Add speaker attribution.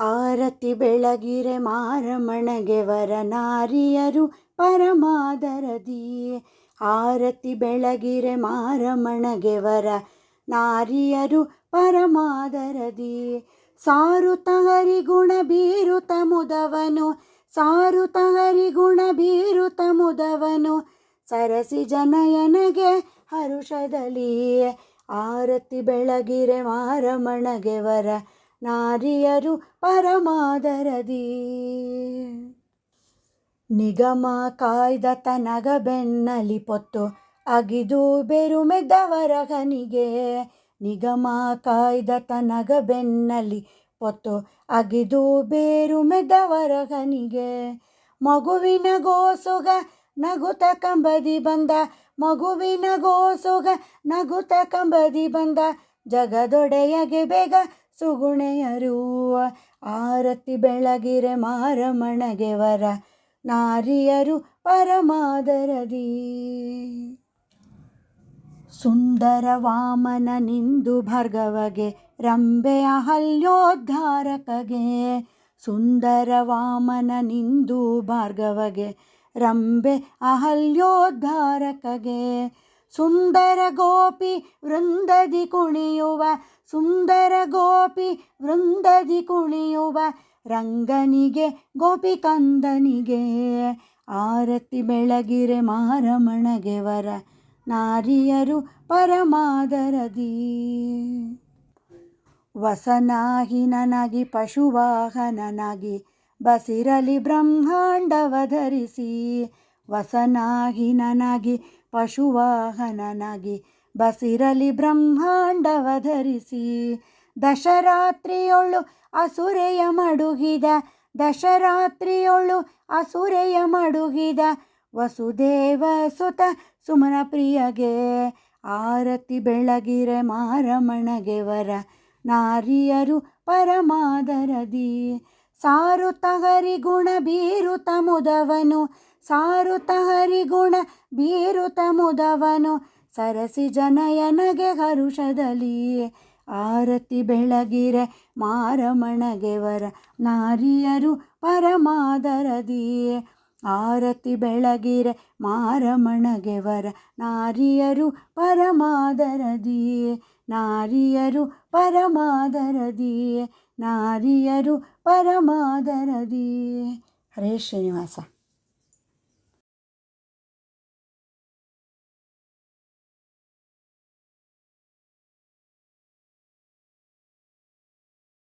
Speaker 1: ಆರತಿ ಬೆಳಗಿರೆ ಮಾರಮಣಗೆ ವರ ನಾರಿಯರು ಪರಮಾದರದಿ. ಆರತಿ ಬೆಳಗಿರೆ ಮಾರಮಣಗೆ ವರ ನಾರಿಯರು ಪರಮಾದರದಿ. ಸಾರುತ ಹರಿಗುಣ ಬೀರುತ ಮುದವನು ಸಾರುತ ಹರಿಗುಣ ಬೀರುತ ಮುದವನು, ಸರಸಿ ಜನಯನಗೆ ಹರುಷದಲ್ಲಿ. ಆರತಿ ಬೆಳಗಿರೆ ಮಾರಮಣಗೆ ವರ ನಾರಿಯರು ಪರಮಾದರದಿ. ನಿಗಮ ಕಾಯ್ದ ತನಗ ಬೆನ್ನಲಿ ಪೊತ್ತು ಅಗಿದು ಬೆರುಮೆದವರಗನಿಗೆ ನಿಗಮ ಕಾಯ್ದ ತನಗ ಬೆನ್ನಲಿ ಪೊತ್ತು ಅಗಿದು ಬೇರು ಮೆದ್ದವರ ಕನಿಗೆ ಮಗುವಿನ ಗೋಸುಗ ನಗುತ ಕಂಬದಿ ಬಂದ, ಮಗುವಿನ ಗೋಸುಗ ನಗುತ ಕಂಬದಿ ಬಂದ ಜಗದೊಡೆಯಗೆ ಬೇಗ ಸುಗುಣೆಯರು. ಆರತಿ ಬೆಳಗಿರೆ ಮಾರಮಣಗೆ ವರ ನಾರಿಯರು ಪರಮಾದರದಿ. ಸುಂದರ ವಾಮನ ನಿಂದು ಭಾರ್ಗವಗೆ ರಂಬೆಯ ಹಲ್ಯೋದ್ಧಾರಕಗೆ. ಸುಂದರ ವಾಮನ ನಿಂದು ಭಾರ್ಗವಗೆ ರಂಬೆ ಅಹಲ್ಯೋದ್ಧಾರಕಗೆ. ಸುಂದರ ಗೋಪಿ ವೃಂದದಿ ಕುಣಿಯುವ ಸುಂದರ ಗೋಪಿ ವೃಂದದಿ ಕುಣಿಯುವ, ರಂಗನಿಗೆ ಗೋಪಿ ಕಂದನಿಗೆ, ಆರತಿ ಬೆಳಗಿರೆ ಮಾರಮಣಗೆ ವರ, ನಾರಿಯರು ಪರಮಾದರದಿ. ವಸನಾಹಿನನಾಗಿ ಪಶುವಾಹನನಾಗಿ, ಬಸಿರಲಿ ಬ್ರಹ್ಮಾಂಡವ ಧರಿಸಿ ನನಗೆ, ಪಶುವಾಹನನಾಗಿ, ಬಸಿರಲಿ ಬ್ರಹ್ಮಾಂಡವ ಧರಿಸಿ. ದಶರಾತ್ರಿಯೊಳು ಅಸುರೆಯ ಮಡುಗಿದ, ದಶರಾತ್ರಿಯೊಳು ಅಸುರೆಯ ಮಡುಗಿದ, ವಸುದೇವ ಸುತ ಸುಮನ ಪ್ರಿಯಗೆ. ಆರತಿ ಬೆಳಗಿರೆ ಮಾರಮಣಗೆ ವರ, ನಾರಿಯರು ಪರಮಾದರದಿ. ಸಾರು ತಗರಿ ಗುಣ ಬೀರುತ ಮುದವನು ಸಾರುತ ಹರಿಗುಣ ಬೀರುತ ಮುದವನು. ಸರಸಿ ಜನಯನಗೆ ಹರುಷದಲ್ಲಿ. ಆರತಿ ಬೆಳಗಿರೆ ಮಾರಮಣಗೆ ವರ ನಾರಿಯರು ಪರಮಾದರದಿ. ಆರತಿ ಬೆಳಗಿರೆ ಮಾರಮಣಗೆ ವರ ನಾರಿಯರು ಪರಮಾದರದಿ. ನಾರಿಯರು ಪರಮಾದರದಿ. ನಾರಿಯರು ಪರಮಾದರದಿ. ಹರೇ ಶ್ರೀನಿವಾಸ.